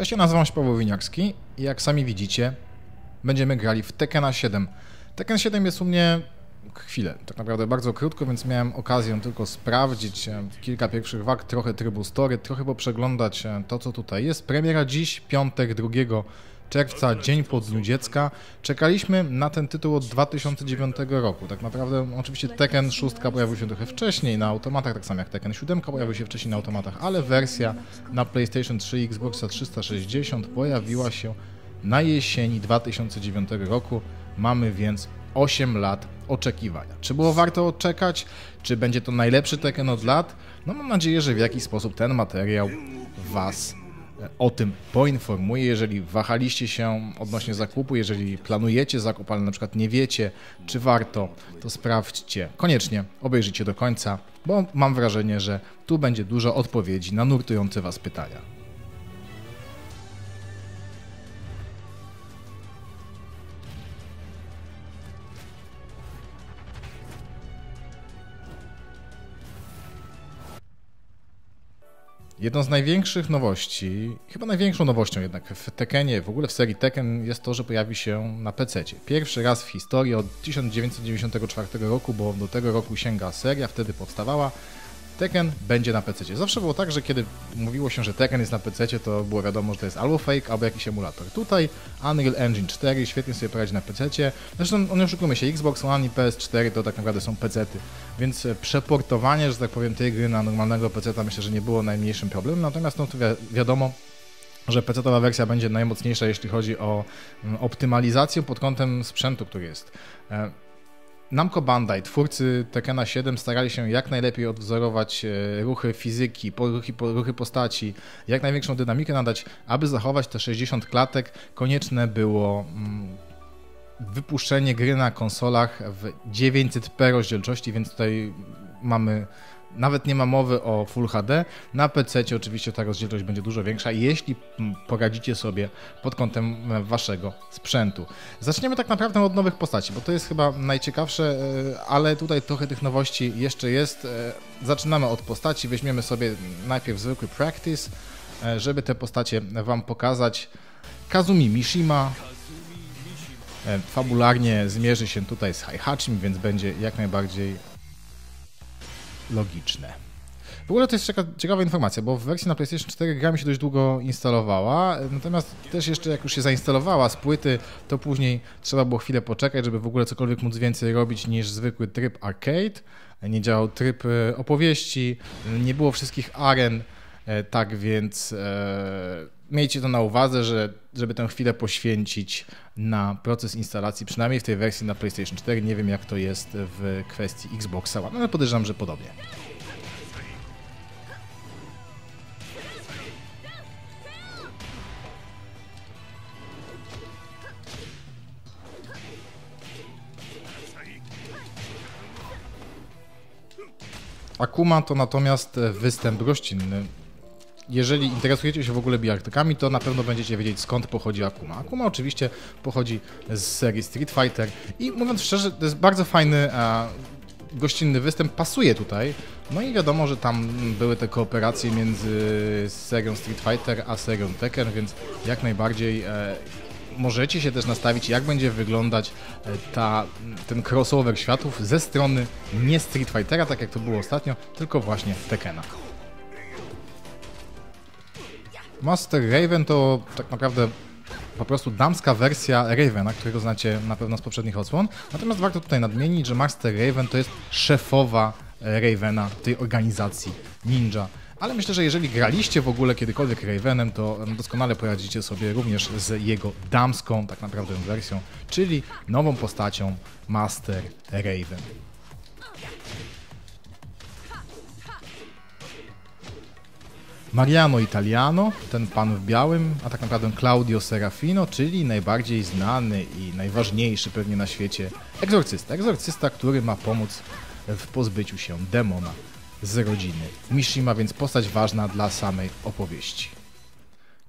Ja nazywam się Paweł Winiarski i jak sami widzicie, będziemy grali w Tekkena 7. Tekken 7 jest u mnie chwilę, tak naprawdę bardzo krótko, więc miałem okazję tylko sprawdzić e, kilka pierwszych walk, trochę trybu story, trochę poprzeglądać e, to, co tutaj jest. Premiera dziś, piątek 2 czerwca, dzień po Dniu Dziecka. Czekaliśmy na ten tytuł od 2009 roku. Tak naprawdę oczywiście Tekken 6 pojawił się trochę wcześniej na automatach, tak samo jak Tekken 7 pojawił się wcześniej na automatach, ale wersja na PlayStation 3 i Xboxa 360 pojawiła się na jesieni 2009 roku. Mamy więc 8 lat oczekiwania. Czy było warto czekać? Czy będzie to najlepszy Tekken od lat? No mam nadzieję, że w jakiś sposób ten materiał Was o tym poinformuję. Jeżeli wahaliście się odnośnie zakupu, jeżeli planujecie zakup, ale na przykład nie wiecie, czy warto, to sprawdźcie. Koniecznie obejrzyjcie do końca, bo mam wrażenie, że tu będzie dużo odpowiedzi na nurtujące Was pytania. Jedną z największych nowości, chyba największą nowością jednak w Tekkenie, w ogóle w serii Tekken jest to, że pojawi się na PC. Pierwszy raz w historii od 1994 roku, bo do tego roku sięga seria, wtedy powstawała. Tekken będzie na PC. Zawsze było tak, że kiedy mówiło się, że Tekken jest na PC, to było wiadomo, że to jest albo fake, albo jakiś emulator. Tutaj Unreal Engine 4 świetnie sobie poradzi na PC. Zresztą, no nie oszukujmy się, Xbox One i PS4 to tak naprawdę są PC-ty, więc e, przeportowanie, że tak powiem, tej gry na normalnego PC myślę, że nie było najmniejszym problemem. Natomiast no to wi wiadomo, że PC-towa wersja będzie najmocniejsza, jeśli chodzi o mm, optymalizację pod kątem sprzętu, który jest. Namco Bandai, twórcy Tekkena 7 starali się jak najlepiej odwzorować e, ruchy fizyki, ruchy, ruchy postaci, jak największą dynamikę nadać, aby zachować te 60 klatek. Konieczne było mm, wypuszczenie gry na konsolach w 900p rozdzielczości, więc tutaj mamy nawet nie ma mowy o Full HD. Na PC oczywiście ta rozdzielczość będzie dużo większa, jeśli poradzicie sobie pod kątem e, waszego sprzętu. Zaczniemy tak naprawdę od nowych postaci, bo to jest chyba najciekawsze, e, ale tutaj trochę tych nowości jeszcze jest. E, zaczynamy od postaci, weźmiemy sobie najpierw zwykły practice, żeby te postacie wam pokazać. Kazumi Mishima, fabularnie zmierzy się tutaj z Haihachim, więc będzie jak najbardziej logiczne. W ogóle to jest ciekawa informacja, bo w wersji na PlayStation 4 gra mi się dość długo instalowała, natomiast też jeszcze jak już się zainstalowała z płyty, to później trzeba było chwilę poczekać, żeby w ogóle cokolwiek móc więcej robić niż zwykły tryb arcade. Nie działał tryb e, opowieści, nie było wszystkich aren, e, tak więc e, miejcie to na uwadze, że żeby tę chwilę poświęcić na proces instalacji, przynajmniej w tej wersji na PlayStation 4. Nie wiem jak to jest w kwestii Xboxa One, ale podejrzewam, że podobnie. Akuma to natomiast występ gościnny jeżeli interesujecie się w ogóle bijaktykami, to na pewno będziecie wiedzieć skąd pochodzi Akuma. Akuma oczywiście pochodzi z serii Street Fighter i mówiąc szczerze, to jest bardzo fajny a, gościnny występ, pasuje tutaj. No i wiadomo, że tam były te kooperacje między serią Street Fighter a serią Tekken, więc jak najbardziej e, możecie się też nastawić, jak będzie wyglądać e, ta, ten crossover światów ze strony nie Street Fightera, tak jak to było ostatnio, tylko właśnie Tekkena. Master Raven to tak naprawdę po prostu damska wersja Ravena, którego znacie na pewno z poprzednich odsłon. Natomiast warto tutaj nadmienić, że Master Raven to jest szefowa Ravena tej organizacji Ninja. Ale myślę, że jeżeli graliście w ogóle kiedykolwiek Ravenem, to doskonale poradzicie sobie również z jego damską tak naprawdę wersją, czyli nową postacią Master Raven. Mariano Italiano, ten pan w białym, a tak naprawdę Claudio Serafino, czyli najbardziej znany i najważniejszy pewnie na świecie egzorcysta. Egzorcysta, który ma pomóc w pozbyciu się demona z rodziny. Mishima więc postać ważna dla samej opowieści.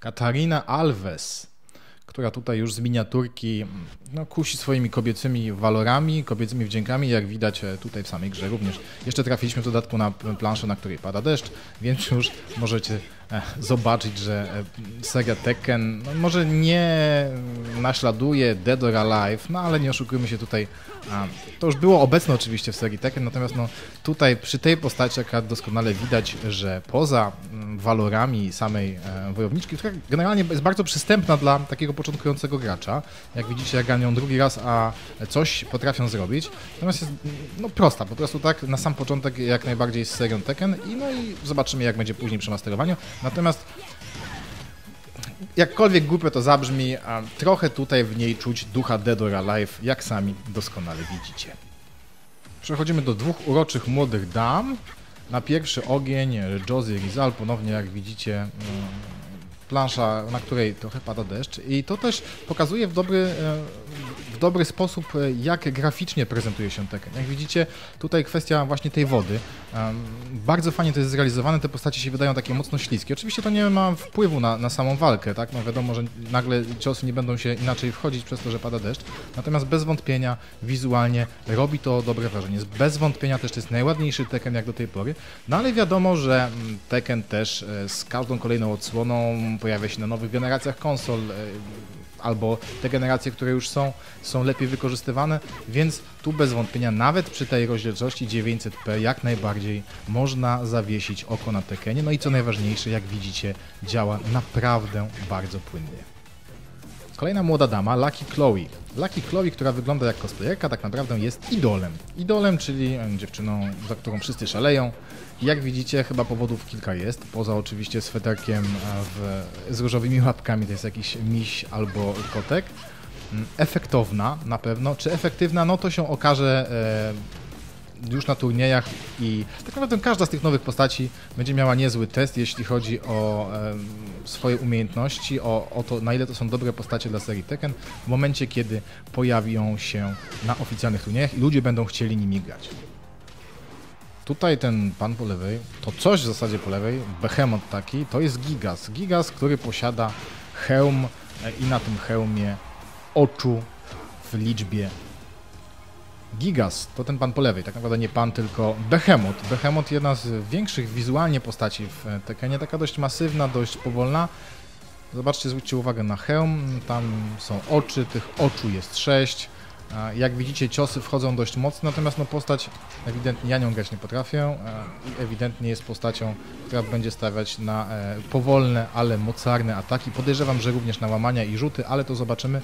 Katarina Alves. Która tutaj już z miniaturki no, kusi swoimi kobiecymi walorami, kobiecymi wdziękami, jak widać e, tutaj w samej grze również. Jeszcze trafiliśmy w dodatku na planszę, na której pada deszcz, więc już możecie zobaczyć, że e, seria Tekken no, może nie naśladuje Dead or Alive, no ale nie oszukujmy się tutaj, to już było obecne oczywiście w serii Tekken, natomiast no, tutaj przy tej postaci doskonale widać, że poza mm, walorami samej wojowniczki, która generalnie jest bardzo przystępna dla takiego początkującego gracza, jak widzicie, jak ganią drugi raz, a coś potrafią zrobić. Natomiast jest no, prosta, po prostu tak na sam początek jak najbardziej z serią Tekken i no i zobaczymy jak będzie później przy masterowaniu. Natomiast jakkolwiek głupio to zabrzmi, a trochę tutaj w niej czuć ducha Dead or Alive, jak sami doskonale widzicie. Przechodzimy do dwóch uroczych młodych dam. Na pierwszy ogień Josie Rizal, ponownie jak widzicie mm, plansza, na której trochę pada deszcz i to też pokazuje w dobry, e, dobry sposób, e, jak graficznie prezentuje się Tekken. Jak widzicie, tutaj kwestia właśnie tej wody. Bardzo fajnie to jest zrealizowane, te postacie się wydają takie mocno śliskie. Oczywiście to nie ma wpływu na, na samą walkę, tak? No wiadomo, że nagle ciosy nie będą się inaczej wchodzić przez to, że pada deszcz. Natomiast bez wątpienia wizualnie robi to dobre wrażenie. Bez wątpienia też to jest najładniejszy Tekken jak do tej pory. No ale wiadomo, że mm, Tekken też e, z każdą kolejną odsłoną pojawia się na nowych generacjach konsol e, albo te generacje, które już są, są lepiej wykorzystywane, więc tu bez wątpienia nawet przy tej rozdzielczości 900p jak najbardziej można zawiesić oko na Tekenie. No i co najważniejsze, jak widzicie, działa naprawdę bardzo płynnie. Kolejna młoda dama, Lucky Chloe. Lucky Chloe, która wygląda jak cosplayerka, tak naprawdę jest idolem. Idolem, czyli dziewczyną, za którą wszyscy szaleją. Jak widzicie, chyba powodów kilka jest, poza oczywiście sweterkiem w, z różowymi łapkami, to jest jakiś miś albo kotek. Mm, efektowna na pewno. Czy efektywna? No to się okaże e, już na turniejach i tak naprawdę każda z tych nowych postaci będzie miała niezły test, jeśli chodzi o e, swoje umiejętności, o, o to, na ile to są dobre postacie dla serii Tekken, w momencie, kiedy pojawią się na oficjalnych turniejach i ludzie będą chcieli nimi grać. Tutaj ten pan po lewej, to coś w zasadzie po lewej, behemoth taki, to jest Gigas. Gigas, który posiada hełm e, i na tym hełmie oczu w liczbie Gigas, to ten pan po lewej, tak naprawdę nie pan, tylko Behemoth. Behemoth jedna z większych wizualnie postaci w e, Tekkenie, taka dość masywna, dość powolna. Zobaczcie, zwróćcie uwagę na hełm, tam są oczy, tych oczu jest sześć. Jak widzicie, ciosy wchodzą dość mocno, natomiast no, postać ewidentnie ja nią grać nie potrafię i ewidentnie jest postacią, która będzie stawiać na e, powolne, ale mocarne ataki. Podejrzewam, że również na łamania i rzuty, ale to zobaczymy.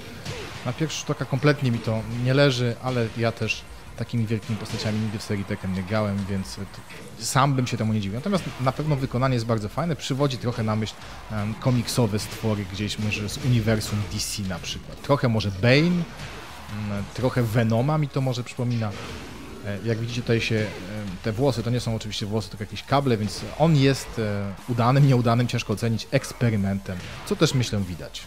Na pierwszy rzut oka kompletnie mi to nie leży, ale ja też takimi wielkimi postaciami nigdy w serii Tekken nie grałem, więc sam bym się temu nie dziwił. Natomiast na pewno wykonanie jest bardzo fajne, przywodzi trochę na myśl komiksowe stwory gdzieś może z uniwersum DC na przykład. Trochę może Bane, trochę Venoma mi to może przypomina. E, jak widzicie tutaj się, e, te włosy to nie są oczywiście włosy, tylko jakieś kable, więc on jest e, udanym, nieudanym, ciężko ocenić, eksperymentem, co też myślę widać.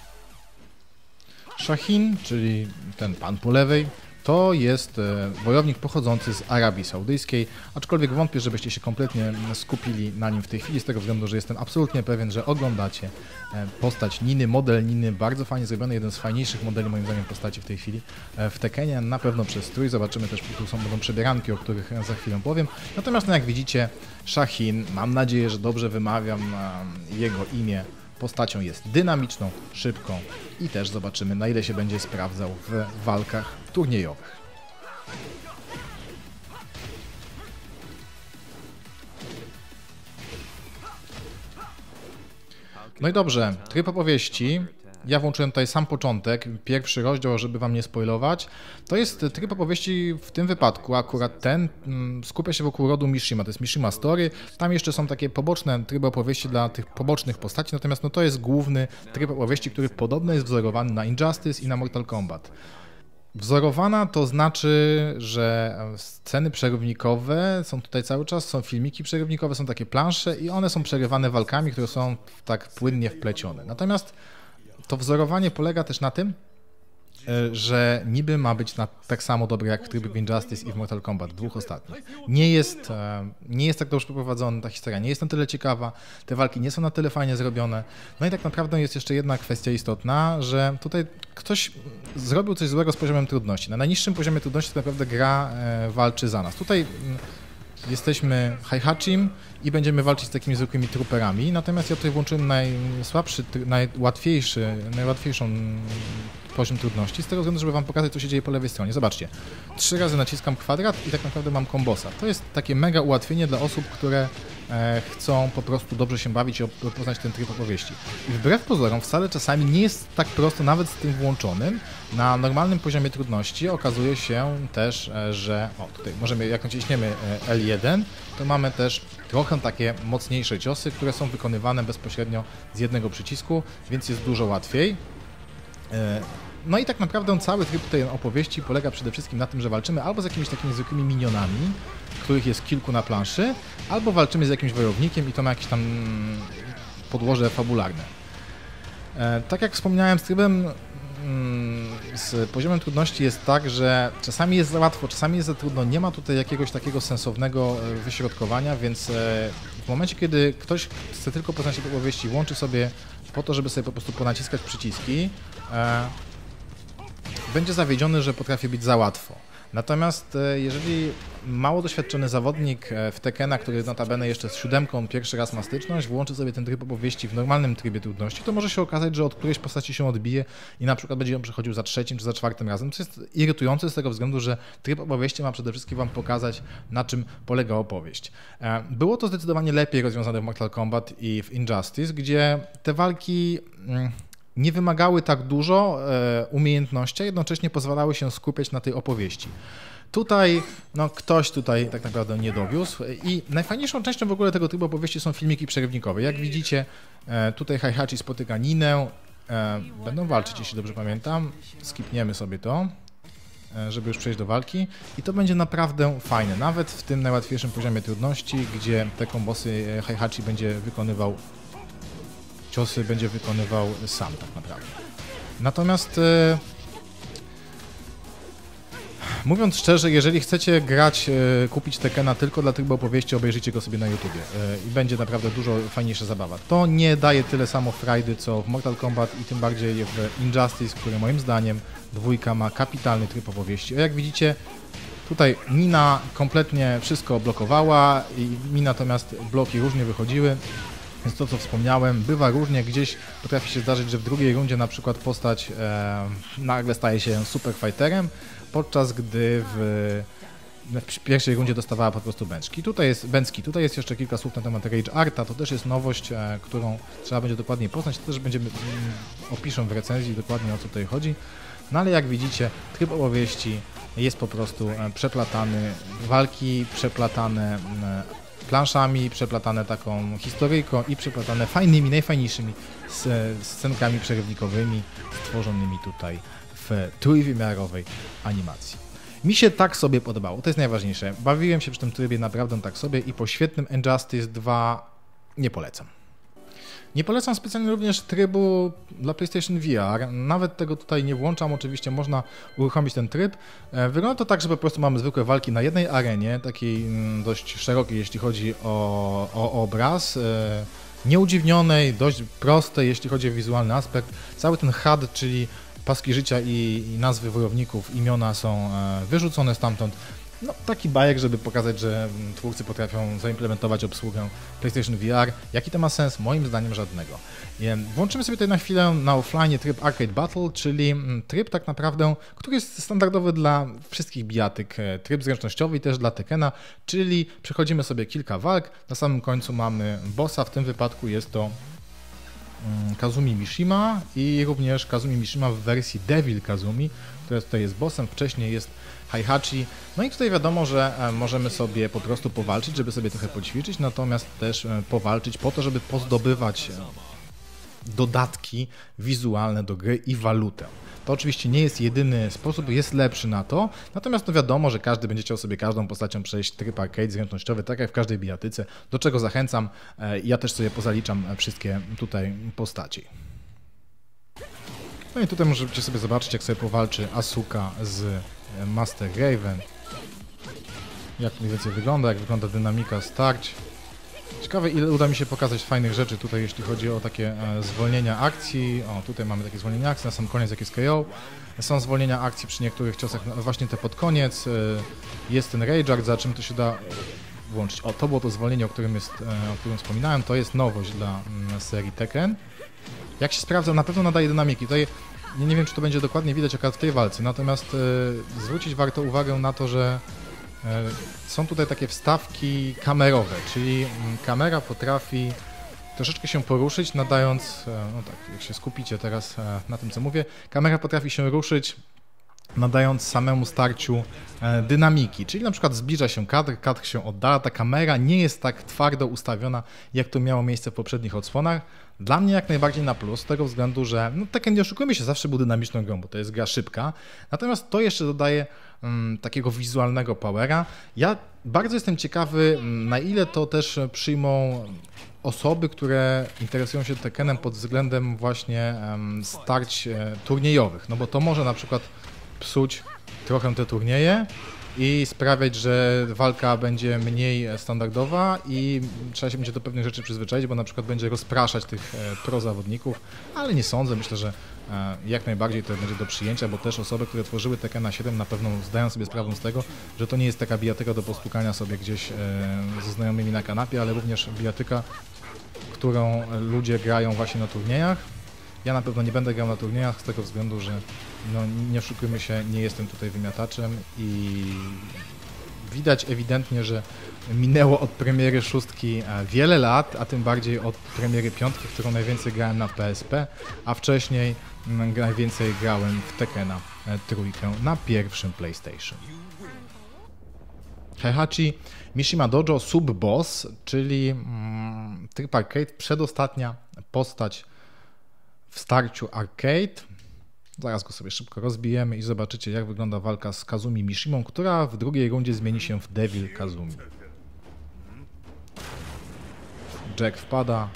Shahin, czyli ten pan po lewej, to jest e, wojownik pochodzący z Arabii Saudyjskiej, aczkolwiek wątpię, żebyście się kompletnie skupili na nim w tej chwili, z tego względu, że jestem absolutnie pewien, że oglądacie e, postać Niny, model Niny, bardzo fajnie zrobiony, jeden z fajniejszych modeli moim zdaniem postaci w tej chwili e, w Tekenie, na pewno przez strój, zobaczymy też, tu są będą przebieranki, o których za chwilę powiem. Natomiast no, jak widzicie, Shahin, mam nadzieję, że dobrze wymawiam jego imię, Postacią jest dynamiczną, szybką i też zobaczymy na ile się będzie sprawdzał w walkach turniejowych. No i dobrze, tryb opowieści ja włączyłem tutaj sam początek, pierwszy rozdział, żeby wam nie spoilować. To jest tryb opowieści w tym wypadku, akurat ten mm, skupia się wokół rodu Mishima, to jest Mishima Story. Tam jeszcze są takie poboczne tryby opowieści dla tych pobocznych postaci, natomiast no to jest główny tryb opowieści, który podobno jest wzorowany na Injustice i na Mortal Kombat. Wzorowana to znaczy, że sceny przerywnikowe są tutaj cały czas, są filmiki przerywnikowe, są takie plansze i one są przerywane walkami, które są tak płynnie wplecione. Natomiast to wzorowanie polega też na tym, e, że niby ma być na, tak samo dobry jak w trybie w Injustice i w Mortal Kombat, dwóch ostatnich. Nie jest, e, nie jest tak dobrze poprowadzona ta historia, nie jest na tyle ciekawa, te walki nie są na tyle fajnie zrobione. No i tak naprawdę jest jeszcze jedna kwestia istotna, że tutaj ktoś zrobił coś złego z poziomem trudności. Na najniższym poziomie trudności tak naprawdę gra e, walczy za nas. Tutaj mm, jesteśmy Haihachim i będziemy walczyć z takimi zwykłymi truperami, natomiast ja tutaj włączyłem najsłabszy, najłatwiejszy, najłatwiejszą poziom trudności, z tego względu, żeby wam pokazać, co się dzieje po lewej stronie. Zobaczcie, trzy razy naciskam kwadrat i tak naprawdę mam kombosa. To jest takie mega ułatwienie dla osób, które e, chcą po prostu dobrze się bawić i poznać ten tryb opowieści. I wbrew pozorom wcale czasami nie jest tak prosto, nawet z tym włączonym. Na normalnym poziomie trudności okazuje się też, e, że o tutaj możemy, jak naciśniemy e, L1, to mamy też trochę takie mocniejsze ciosy, które są wykonywane bezpośrednio z jednego przycisku, więc jest dużo łatwiej. E, no i tak naprawdę cały tryb tej opowieści polega przede wszystkim na tym, że walczymy albo z jakimiś takimi zwykłymi minionami, których jest kilku na planszy, albo walczymy z jakimś wojownikiem i to ma jakieś tam podłoże fabularne. E, tak jak wspomniałem, z trybem mm, z poziomem trudności jest tak, że czasami jest za łatwo, czasami jest za trudno, nie ma tutaj jakiegoś takiego sensownego e, wyśrodkowania, więc w momencie, kiedy ktoś chce tylko poznać opowieści, włączy sobie po to, żeby sobie po prostu ponaciskać przyciski, e, będzie zawiedziony, że potrafi być za łatwo. Natomiast e, jeżeli mało doświadczony zawodnik e, w Tekena, który notabene jeszcze z siódemką pierwszy raz ma styczność, włączy sobie ten tryb opowieści w normalnym trybie trudności, to może się okazać, że od którejś postaci się odbije i na przykład będzie ją przechodził za trzecim czy za czwartym razem, co jest irytujące z tego względu, że tryb opowieści ma przede wszystkim Wam pokazać, na czym polega opowieść. Było to zdecydowanie lepiej rozwiązane w Mortal Kombat i w Injustice, gdzie te walki mm, nie wymagały tak dużo e, umiejętności, a jednocześnie pozwalały się skupiać na tej opowieści. Tutaj, no ktoś tutaj tak naprawdę nie dowiózł. I najfajniejszą częścią w ogóle tego trybu opowieści są filmiki przerywnikowe. Jak widzicie, e, tutaj Heihachi spotyka Ninę, e, będą walczyć, jeśli dobrze pamiętam, skipniemy sobie to, żeby już przejść do walki. I to będzie naprawdę fajne, nawet w tym najłatwiejszym poziomie trudności, gdzie te kombosy Heihachi będzie wykonywał ciosy będzie wykonywał sam tak naprawdę. Natomiast e, mówiąc szczerze, jeżeli chcecie grać, e, kupić Tekena tylko dla trybu opowieści, obejrzyjcie go sobie na YouTubie e, i będzie naprawdę dużo fajniejsza zabawa. To nie daje tyle samo frajdy, co w Mortal Kombat i tym bardziej w Injustice, który moim zdaniem dwójka ma kapitalny tryb opowieści. A jak widzicie, Tutaj mina kompletnie wszystko blokowała i mi natomiast bloki różnie wychodziły. Więc to, co wspomniałem, bywa różnie. Gdzieś potrafi się zdarzyć, że w drugiej rundzie na przykład postać e, nagle staje się super fighterem, podczas gdy w, w pierwszej rundzie dostawała po prostu bęczki. Tutaj jest bęcki. Tutaj jest jeszcze kilka słów na temat Rage Arta. To też jest nowość, e, którą trzeba będzie dokładniej poznać. To też będziemy mm, opiszę w recenzji dokładnie o co tutaj chodzi. No ale jak widzicie, tryb opowieści jest po prostu e, przeplatany, walki przeplatane planszami, przeplatane taką historyjką i przeplatane fajnymi, najfajniejszymi scenkami przerywnikowymi stworzonymi tutaj w trójwymiarowej animacji. Mi się tak sobie podobało, to jest najważniejsze. Bawiłem się przy tym trybie naprawdę tak sobie i po świetnym Injustice 2 nie polecam. Nie polecam specjalnie również trybu dla PlayStation VR. Nawet tego tutaj nie włączam. Oczywiście można uruchomić ten tryb. E, wygląda to tak, że po prostu mamy zwykłe walki na jednej arenie, takiej mm, dość szerokiej, jeśli chodzi o, o obraz e, nieudziwnionej, dość prostej, jeśli chodzi o wizualny aspekt. Cały ten HUD, czyli paski życia i, i nazwy wojowników, imiona są e, wyrzucone stamtąd no, taki bajek, żeby pokazać, że twórcy potrafią zaimplementować obsługę PlayStation VR. Jaki to ma sens? Moim zdaniem żadnego. Włączymy sobie tutaj na chwilę na offline tryb Arcade Battle, czyli mm, tryb tak naprawdę, który jest standardowy dla wszystkich bijatyk, e, tryb zręcznościowy i też dla Tekena, czyli przechodzimy sobie kilka walk, na samym końcu mamy bossa, w tym wypadku jest to mm, Kazumi Mishima i również Kazumi Mishima w wersji Devil Kazumi, która tutaj jest bossem, wcześniej jest Heihachi. No i tutaj wiadomo, że e, możemy sobie po prostu powalczyć, żeby sobie trochę poćwiczyć, natomiast też e, powalczyć po to, żeby pozdobywać e, dodatki wizualne do gry i walutę. Oczywiście nie jest jedyny sposób, jest lepszy na to, natomiast no wiadomo, że każdy będzie chciał sobie każdą postacią przejść tryb arcade zręcznościowy, tak jak w każdej bijatyce, do czego zachęcam. Ja też sobie pozaliczam wszystkie tutaj postaci. No i tutaj możecie sobie zobaczyć, jak sobie powalczy Asuka z e, Master Raven. Jak mniej więcej wygląda, jak wygląda dynamika starć. Ciekawe, ile uda mi się pokazać fajnych rzeczy tutaj, jeśli chodzi o takie e, zwolnienia akcji. O, tutaj mamy takie zwolnienia akcji, na sam koniec jakieś KO. Są zwolnienia akcji przy niektórych ciosach, no, właśnie te pod koniec. E, jest ten Rageart, za czym to się da włączyć. O, to było to zwolnienie, o którym, jest, e, o którym wspominałem. To jest nowość dla mm, serii Tekken. Jak się sprawdza, na pewno nadaje dynamiki. Tutaj nie, nie wiem, czy to będzie dokładnie widać akurat w tej walce, natomiast zwrócić warto uwagę na to, że są tutaj takie wstawki kamerowe, czyli mm, kamera potrafi troszeczkę się poruszyć, nadając, e, no tak, jak się skupicie teraz e, na tym, co mówię, kamera potrafi się ruszyć nadając samemu starciu e, dynamiki, czyli na przykład zbliża się kadr, kadr się oddala, ta kamera nie jest tak twardo ustawiona, jak to miało miejsce w poprzednich odsłonach. Dla mnie jak najbardziej na plus, z tego względu, że no tak nie oszukujmy się, zawsze był dynamiczną grą, bo to jest gra szybka, natomiast to jeszcze dodaje takiego wizualnego powera. Ja bardzo jestem ciekawy, mm, na ile to też przyjmą osoby, które interesują się Tekkenem pod względem właśnie starć e, turniejowych, no bo to może na przykład psuć trochę te turnieje i sprawiać, że walka będzie mniej standardowa i trzeba się będzie do pewnych rzeczy przyzwyczaić, bo na przykład będzie rozpraszać tych e, pro zawodników, ale nie sądzę, myślę, że e, jak najbardziej to będzie do przyjęcia, bo też osoby, które tworzyły Tekkena 7 na pewno zdają sobie sprawę z tego, że to nie jest taka bijatyka do postukania sobie gdzieś e, ze znajomymi na kanapie, ale również bijatyka, którą ludzie grają właśnie na turniejach. Ja na pewno nie będę grał na turniejach z tego względu, że no nie oszukujmy się, nie jestem tutaj wymiataczem i widać ewidentnie, że minęło od premiery szóstki e, wiele lat, a tym bardziej od premiery piątki, którą najwięcej grałem na PSP, a wcześniej mm, najwięcej grałem w Tekkena e, trójkę na pierwszym PlayStation. Heihachi Mishima Dojo Sub-Boss, czyli mm, tryb arcade, przedostatnia postać w starciu arcade. Zaraz go sobie szybko rozbijemy i zobaczycie, jak wygląda walka z Kazumi Mishimą, która w drugiej rundzie zmieni się w Devil Kazumi. Jack wpada.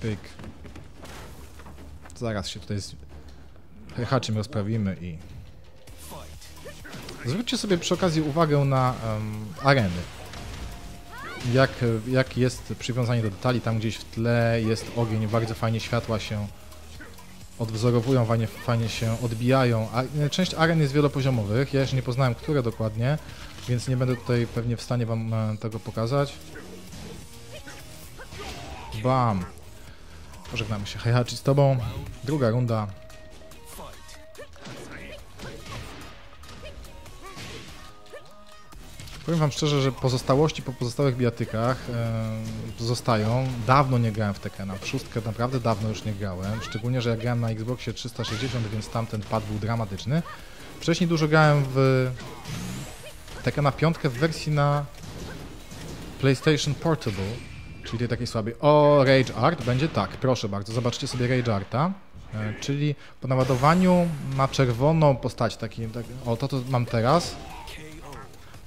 Pyk. Zaraz się tutaj z Heihaczym rozprawimy i... Zwróćcie sobie przy okazji uwagę na um, areny. Jak, jak jest przywiązanie do detali, tam gdzieś w tle jest ogień, bardzo fajnie światła się odwzorowują, fajnie, fajnie się odbijają. A e, część aren jest wielopoziomowych, ja jeszcze nie poznałem, które dokładnie, więc nie będę tutaj pewnie w stanie wam e, tego pokazać. Bam! Pożegnamy się Heihachi z tobą. Druga runda. Powiem wam szczerze, że pozostałości po pozostałych bijatykach e, zostają. Dawno nie grałem w Tekkena. W szóstkę naprawdę dawno już nie grałem. Szczególnie, że ja grałem na Xboxie 360, więc tamten pad był dramatyczny. Wcześniej dużo grałem w Tekkena 5 w wersji na PlayStation Portable, czyli tej takiej słabej. O, Rage Art będzie tak, proszę bardzo, zobaczcie sobie Rage Arta. E, czyli po naładowaniu na czerwoną postać, taki, taki o to, to mam teraz,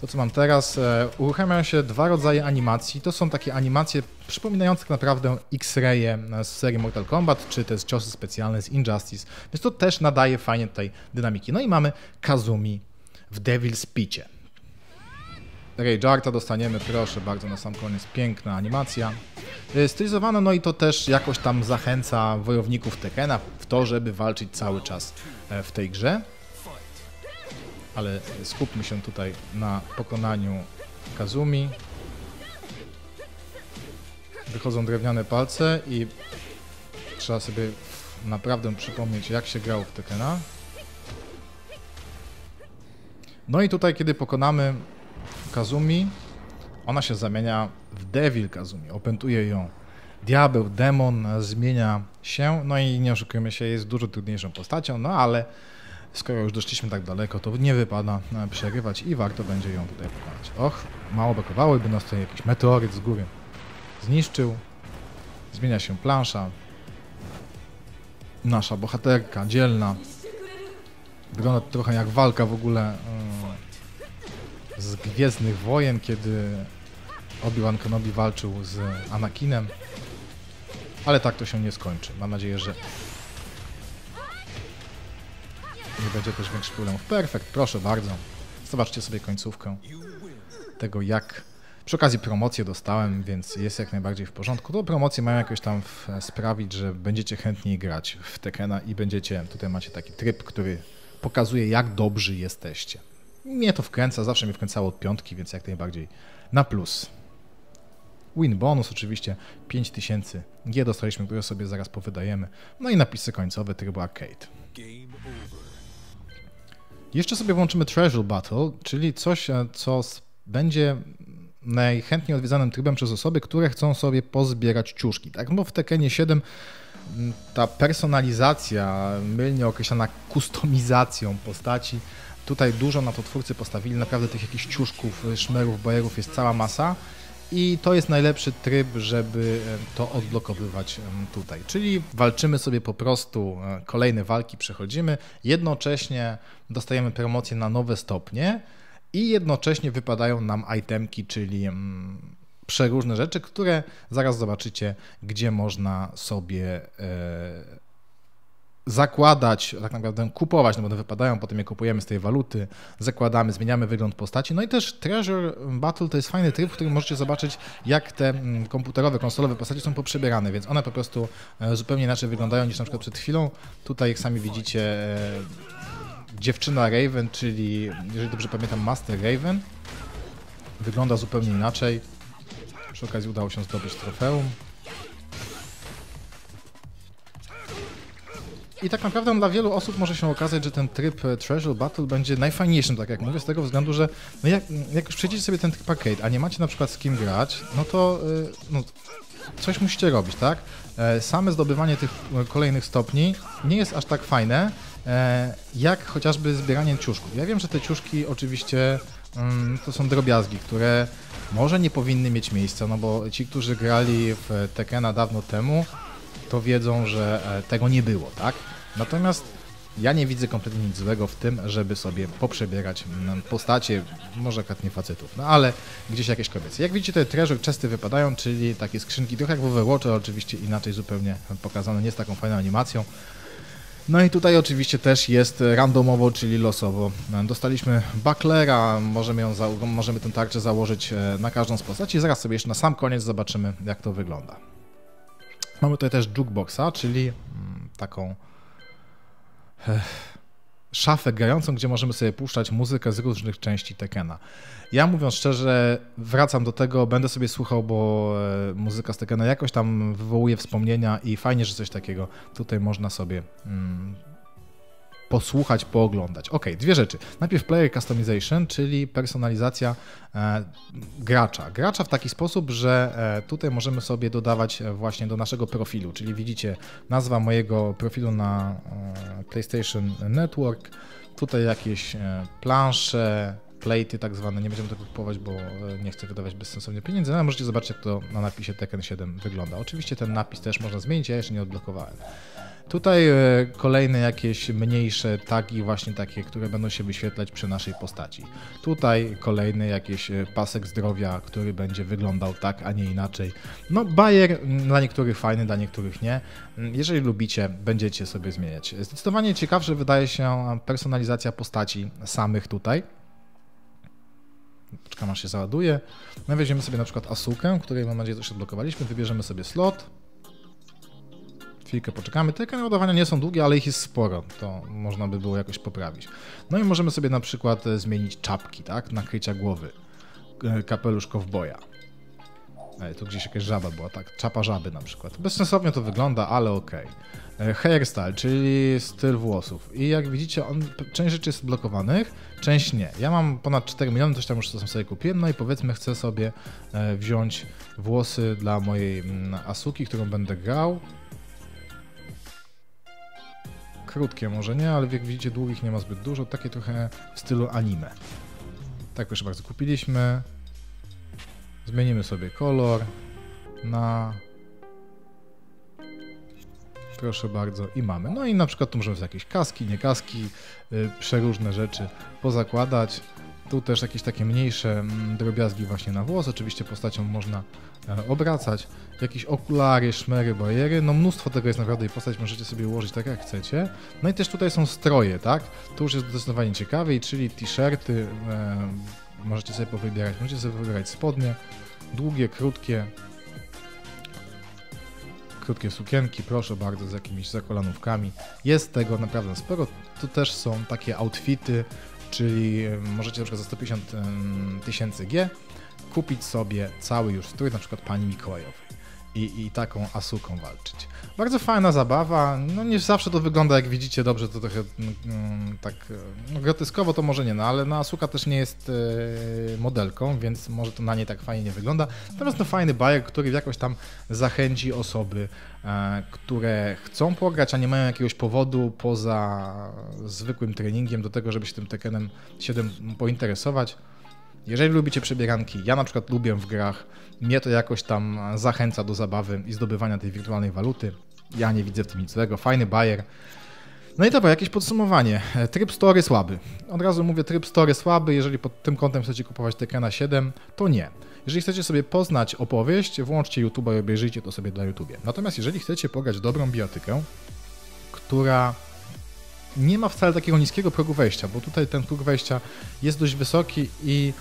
to co mam teraz, e, uruchamiają się dwa rodzaje animacji. To są takie animacje przypominające tak naprawdę X-raye z serii Mortal Kombat, czy też ciosy specjalne z Injustice, więc to też nadaje fajnie tutaj dynamiki. No i mamy Kazumi w Devil's Picie. Ragearta dostaniemy, proszę bardzo, na sam koniec. Piękna animacja. E, stylizowana, no i to też jakoś tam zachęca wojowników Tekena w to, żeby walczyć cały czas e, w tej grze ale skupmy się tutaj na pokonaniu Kazumi. Wychodzą drewniane palce i trzeba sobie naprawdę przypomnieć, jak się grało w Tekena. No i tutaj, kiedy pokonamy Kazumi, ona się zamienia w Devil Kazumi, opętuje ją. Diabeł, demon zmienia się, no i nie oszukujmy się, jest dużo trudniejszą postacią, no ale skoro już doszliśmy tak daleko, to nie wypada e, przerywać i warto będzie ją tutaj pokonać. Och, mało brakowało, by nas tutaj jakiś meteoryt z góry zniszczył. Zmienia się plansza. Nasza bohaterka, dzielna. Wygląda trochę jak walka w ogóle yy, z Gwiezdnych Wojen, kiedy Obi-Wan Kenobi walczył z Anakinem. Ale tak to się nie skończy. Mam nadzieję, że nie będzie też większych problemów. Perfekt, proszę bardzo. Zobaczcie sobie końcówkę tego, jak przy okazji promocję dostałem, więc jest jak najbardziej w porządku. To promocje mają jakoś tam sprawić, że będziecie chętniej grać w Tekena i będziecie, tutaj macie taki tryb, który pokazuje, jak dobrzy jesteście. Mnie to wkręca, zawsze mnie wkręcało od piątki, więc jak najbardziej na plus. Win bonus oczywiście 5000 G dostaliśmy, które sobie zaraz powydajemy. No i napisy końcowe trybu arcade. Jeszcze sobie włączymy Treasure Battle, czyli coś, e, co będzie najchętniej odwiedzanym trybem przez osoby, które chcą sobie pozbierać ciuszki. Tak, no bo w Tekenie 7 mm, ta personalizacja, mylnie określana kustomizacją postaci, tutaj dużo na to twórcy postawili, naprawdę tych jakichś ciuszków, szmerów, bajerów jest cała masa i to jest najlepszy tryb, żeby e, to odblokowywać tutaj. Czyli walczymy sobie po prostu, kolejne walki przechodzimy, jednocześnie dostajemy promocję na nowe stopnie, i jednocześnie wypadają nam itemki, czyli mm, przeróżne rzeczy, które zaraz zobaczycie, gdzie można sobie zakładać, tak naprawdę kupować, no bo one wypadają, potem je kupujemy z tej waluty, zakładamy, zmieniamy wygląd postaci. No i też Treasure Battle to jest fajny tryb, w którym możecie zobaczyć, jak te mm, komputerowe, konsolowe postacie są poprzebierane, więc one po prostu e, zupełnie inaczej wyglądają niż na przykład przed chwilą. Tutaj, jak sami widzicie, e, dziewczyna Raven, czyli jeżeli dobrze pamiętam Master Raven. Wygląda zupełnie inaczej. Przy okazji udało się zdobyć trofeum. I tak naprawdę dla wielu osób może się okazać, że ten tryb e, Treasure Battle będzie najfajniejszym, tak jak mówię, z tego względu, że no jak, jak już przejdziecie sobie ten tryb arcade, a nie macie na przykład z kim grać, no to e, no, coś musicie robić, tak? E, same zdobywanie tych kolejnych stopni nie jest aż tak fajne, jak chociażby zbieranie ciuszków. Ja wiem, że te ciuszki oczywiście mm, to są drobiazgi, które może nie powinny mieć miejsca, no bo ci, którzy grali w Tekena dawno temu, to wiedzą, że e, tego nie było, tak? Natomiast ja nie widzę kompletnie nic złego w tym, żeby sobie poprzebierać mm, postacie, może akurat facetów, no ale gdzieś jakieś kobiece. Jak widzicie, te treasure czesty wypadają, czyli takie skrzynki, trochę jak w oczywiście inaczej zupełnie pokazane, nie z taką fajną animacją. No i tutaj oczywiście też jest randomowo, czyli losowo. Dostaliśmy Bucklera, możemy, ją możemy tę tarczę założyć e, na każdą z postaci. Zaraz sobie jeszcze na sam koniec zobaczymy, jak to wygląda. Mamy tutaj też jukeboxa, czyli mm, taką szafę grającą, gdzie możemy sobie puszczać muzykę z różnych części Tekena. Ja mówiąc szczerze, wracam do tego, będę sobie słuchał, bo e, muzyka z Tekena jakoś tam wywołuje wspomnienia i fajnie, że coś takiego tutaj można sobie mm, posłuchać, pooglądać. Ok, dwie rzeczy. Najpierw player customization, czyli personalizacja e, gracza. Gracza w taki sposób, że e, tutaj możemy sobie dodawać e, właśnie do naszego profilu, czyli widzicie nazwa mojego profilu na e, PlayStation Network, tutaj jakieś e, plansze, plate'y tak zwane, nie będziemy tego kupować, bo e, nie chcę wydawać bezsensownie pieniędzy, ale możecie zobaczyć, jak to na napisie Tekken 7 wygląda. Oczywiście ten napis też można zmienić, ja jeszcze nie odblokowałem. Tutaj e, kolejne jakieś mniejsze tagi, właśnie takie, które będą się wyświetlać przy naszej postaci. Tutaj kolejny jakiś e, pasek zdrowia, który będzie wyglądał tak, a nie inaczej. No, bajer dla niektórych fajny, dla niektórych nie. Jeżeli lubicie, będziecie sobie zmieniać. Zdecydowanie ciekawsze wydaje się personalizacja postaci samych tutaj. Poczekam aż się załaduje. No weźmiemy sobie na przykład Asukę, której mam nadzieję, już odblokowaliśmy. Wybierzemy sobie slot chwilkę poczekamy. Te ładowania nie są długie, ale ich jest sporo, to można by było jakoś poprawić. No i możemy sobie na przykład e, zmienić czapki, tak, nakrycia głowy, e, kapelusz kowboja. E, tu gdzieś jakaś żaba była, tak, czapa żaby na przykład. Bezsensownie to wygląda, ale okej. Okay. Hairstyle, czyli styl włosów. I jak widzicie, on, część rzeczy jest blokowanych, część nie. Ja mam ponad 4 miliony, coś tam już sobie kupiłem, no i powiedzmy chcę sobie wziąć włosy dla mojej mm, Asuki, którą będę grał krótkie może nie, ale jak widzicie długich nie ma zbyt dużo, takie trochę w stylu anime. Tak proszę bardzo, kupiliśmy. Zmienimy sobie kolor na proszę bardzo i mamy. No i na przykład tu możemy jakieś kaski, nie kaski, yy, przeróżne rzeczy pozakładać. Tu też jakieś takie mniejsze mm, drobiazgi właśnie na włos. Oczywiście postacią można e, obracać. Jakieś okulary, szmery, bariery. No mnóstwo tego jest naprawdę i postać możecie sobie ułożyć tak jak chcecie. No i też tutaj są stroje, tak? To już jest zdecydowanie ciekawiej, czyli t-shirty. E, możecie sobie powybierać. Możecie sobie wybierać spodnie. Długie, krótkie, krótkie sukienki, proszę bardzo, z jakimiś zakolanówkami. Jest tego naprawdę sporo. Tu też są takie outfity, czyli możecie na przykład za 150 tysięcy G kupić sobie cały już strój, na przykład pani Mikołajowej i, i taką Asuką walczyć. Bardzo fajna zabawa, no nie zawsze to wygląda jak widzicie dobrze, to trochę mm, tak no, groteskowo to może nie, no ale no, Asuka też nie jest e, modelką, więc może to na niej tak fajnie nie wygląda. Natomiast to fajny bajer, który jakoś tam zachęci osoby, e, które chcą pograć, a nie mają jakiegoś powodu poza zwykłym treningiem do tego, żeby się tym Tekkenem 7 pointeresować. Jeżeli lubicie przebieranki, ja na przykład lubię w grach, mnie to jakoś tam zachęca do zabawy i zdobywania tej wirtualnej waluty. Ja nie widzę w tym nic złego. Fajny bajer. No i dobra, jakieś podsumowanie. Tryb story słaby. Od razu mówię, tryb story słaby. Jeżeli pod tym kątem chcecie kupować Tekkena 7, to nie. Jeżeli chcecie sobie poznać opowieść, włączcie YouTube'a i obejrzyjcie to sobie dla YouTube. Natomiast jeżeli chcecie pograć dobrą bijatykę, która nie ma wcale takiego niskiego progu wejścia, bo tutaj ten próg wejścia jest dość wysoki i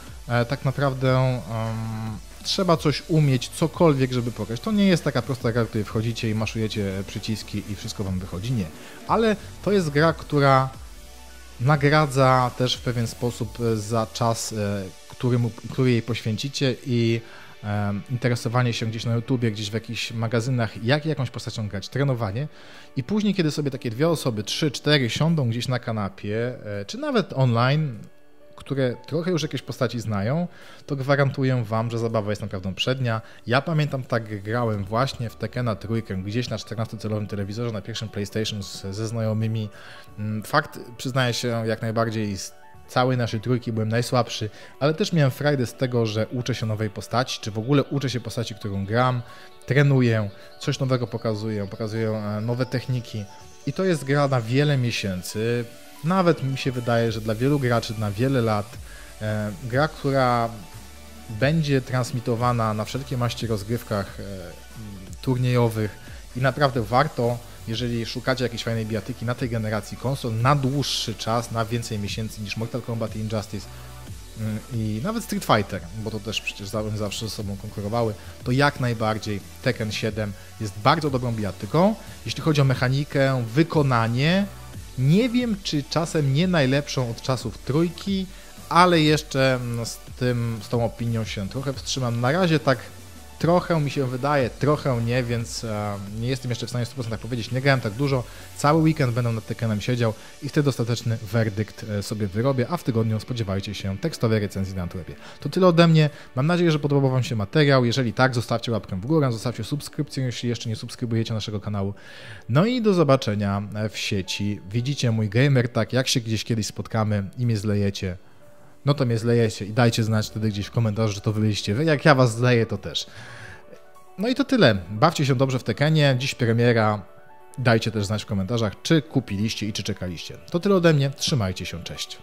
tak naprawdę um, trzeba coś umieć, cokolwiek, żeby pograć. To nie jest taka prosta gra, w której wchodzicie i maszujecie przyciski i wszystko wam wychodzi. Nie. Ale to jest gra, która nagradza też w pewien sposób za czas, e, który, mu, który jej poświęcicie i interesowanie się gdzieś na YouTubie, gdzieś w jakichś magazynach, jak jakąś postacią grać, trenowanie i później, kiedy sobie takie dwie osoby, trzy, cztery siądą gdzieś na kanapie, e, czy nawet online, które trochę już jakieś postaci znają, to gwarantuję wam, że zabawa jest naprawdę przednia. Ja pamiętam tak grałem właśnie w Tekena trójkę gdzieś na 14-calowym telewizorze na pierwszym PlayStation ze znajomymi. Mm, fakt, przyznaję się jak najbardziej całej naszej trójki byłem najsłabszy, ale też miałem frajdę z tego, że uczę się nowej postaci, czy w ogóle uczę się postaci, którą gram, trenuję, coś nowego pokazuję, pokazuję e, nowe techniki i to jest gra na wiele miesięcy, nawet mi się wydaje, że dla wielu graczy na wiele lat e, gra, która będzie transmitowana na wszelkie maści rozgrywkach e, turniejowych i naprawdę warto jeżeli szukacie jakiejś fajnej bijatyki na tej generacji konsol na dłuższy czas, na więcej miesięcy niż Mortal Kombat i Injustice mm, i nawet Street Fighter, bo to też przecież zawsze ze sobą konkurowały, to jak najbardziej Tekken 7 jest bardzo dobrą bijatyką. Jeśli chodzi o mechanikę, wykonanie, nie wiem czy czasem nie najlepszą od czasów trójki, ale jeszcze no, z, tym, z tą opinią się trochę wstrzymam. Na razie tak Trochę mi się wydaje, trochę nie, więc e, nie jestem jeszcze w stanie w 100% powiedzieć. Nie grałem tak dużo. Cały weekend będę nad Tekkenem siedział i wtedy ostateczny werdykt e, sobie wyrobię, a w tygodniu spodziewajcie się tekstowej recenzji na Antwerpie. To tyle ode mnie. Mam nadzieję, że podobał Wam się materiał. Jeżeli tak, zostawcie łapkę w górę, zostawcie subskrypcję, jeśli jeszcze nie subskrybujecie naszego kanału. No i do zobaczenia w sieci. Widzicie mój gamer tak, jak się gdzieś kiedyś spotkamy i mnie zlejecie no to mnie zlejecie i dajcie znać wtedy gdzieś w komentarzu, że to wy byliście wy. Jak ja was zleję, to też. No i to tyle. Bawcie się dobrze w Tekenie. Dziś premiera. Dajcie też znać w komentarzach, czy kupiliście i czy czekaliście. To tyle ode mnie. Trzymajcie się. Cześć.